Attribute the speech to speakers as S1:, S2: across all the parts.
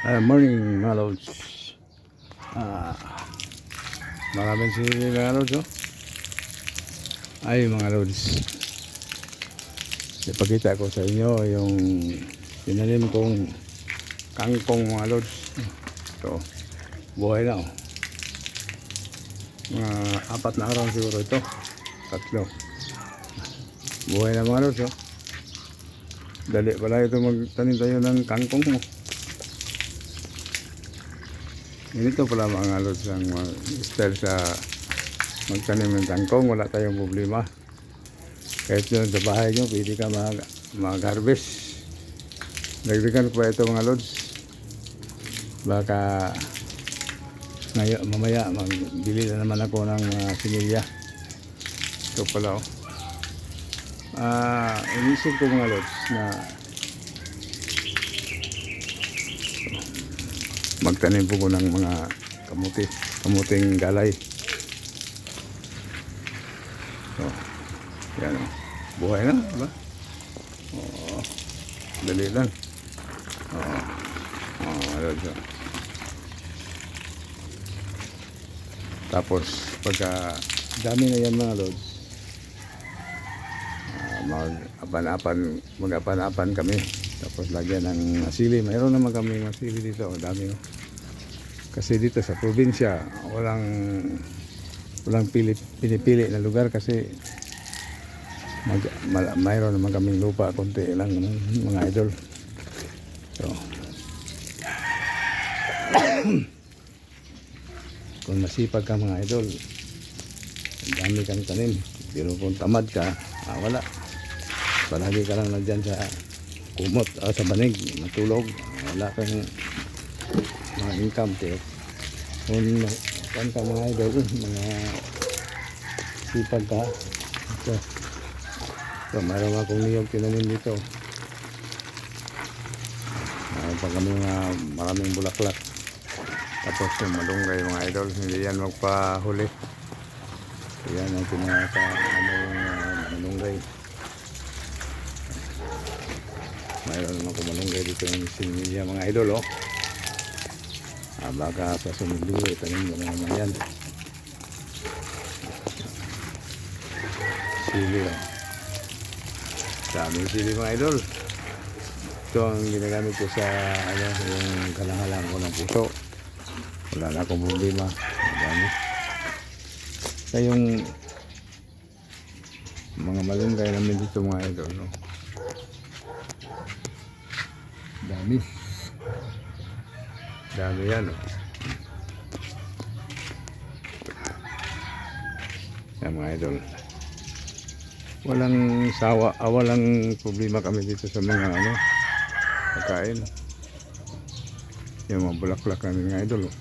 S1: Uh, morning mga lods. Ah, maraming sili mga lods oh. Ay mga lods. Ipakita ko sa inyo yung tinanim kong kangkong mga lods. Ito, buhay na oh. Mga apat na araw siguro ito. Tatlo. Buhay na mga lods oh. Dali pala ito magtanim tayo ng kangkong mo. Ganito pala mga lods ang style sa magtanim ng kangkong. Wala tayong problema. Kahit yun sa bahay nyo, pwede ka mag, mag-harvest. Dagdagan pa ito mga lods. Baka ngayon, mamaya magbili na naman ako ng mga sinilya. Ito pala oh. Ah, inisip ko mga lods na magtanim po ko ng mga kamuti, kamuting galay. So, yan o. Buhay na, diba? Oo. Dali lang. Oo. Oo, ayun siya. Tapos, pagka dami na yan mga lods, ah, mag-apan-apan, mag-apan-apan kami. Tapos lagyan ng masili. Mayroon naman kami masili dito. Ang dami. oh. Kasi dito sa probinsya, walang walang pili, pinipili na lugar kasi mag, mal, mayroon naman kaming lupa konti lang mga idol. So, kung masipag ka mga idol, dami kang tanim. Pero kung tamad ka, ah, wala. Palagi ka lang nandyan sa kumot, ah, sa banig, matulog. Wala kang mga income tiyo. Kung kan ka mga idol, mga sipag ka. So, so mayroon akong niyog tinanim dito. Mayroon pa kami mga maraming bulaklak. Tapos yung malunggay mga idol, hindi yan magpahuli. Yan ang pinaka ano yung uh, malunggay. Mayroon naman kung malunggay dito yung sinilya mga idol oh. Ah, baka sa sunod linggo, itanim mo na naman yan. Sili oh. Dami sili mga idol. Ito ang ginagamit ko sa ano, yung kalangalan ko ng puso. Wala na akong problema. Dami. Kaya yung mga malunggay namin dito mga idol. No? Dami. Dami yan. Oh. Yan mga idol. Walang sawa, ah, walang problema kami dito sa mga ano, pagkain. Yung mga bulaklak namin mga idol. Oh.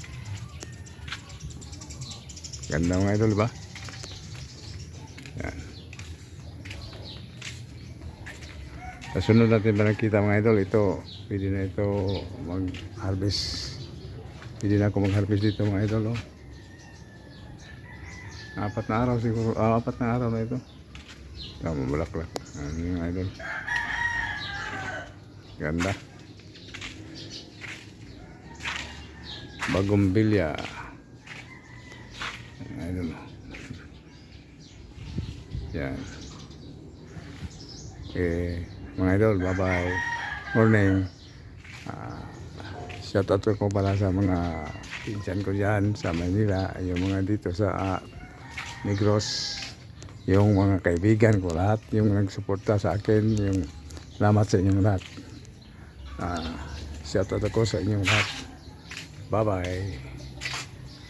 S1: Ganda mga idol ba? Yan. Sa sunod natin ba nakita mga idol, ito, pwede na ito mag-harvest. Pwede na ako mag-harvest dito mga idol. Oh. Apat na araw siguro, ah, apat na araw na ito. Tama, bulaklak. Ano yung idol? Ganda. Bagong bilya. Idol. Yan. Okay. Mga idol, bye-bye. Morning. Ah, shout out ko pala sa mga pinsan ko dyan sa Manila. Yung mga dito sa ah, Negros. Yung mga kaibigan ko lahat. Yung nagsuporta sa akin. Yung salamat sa inyong lahat. Ah, shout out ako sa inyong lahat. Bye-bye.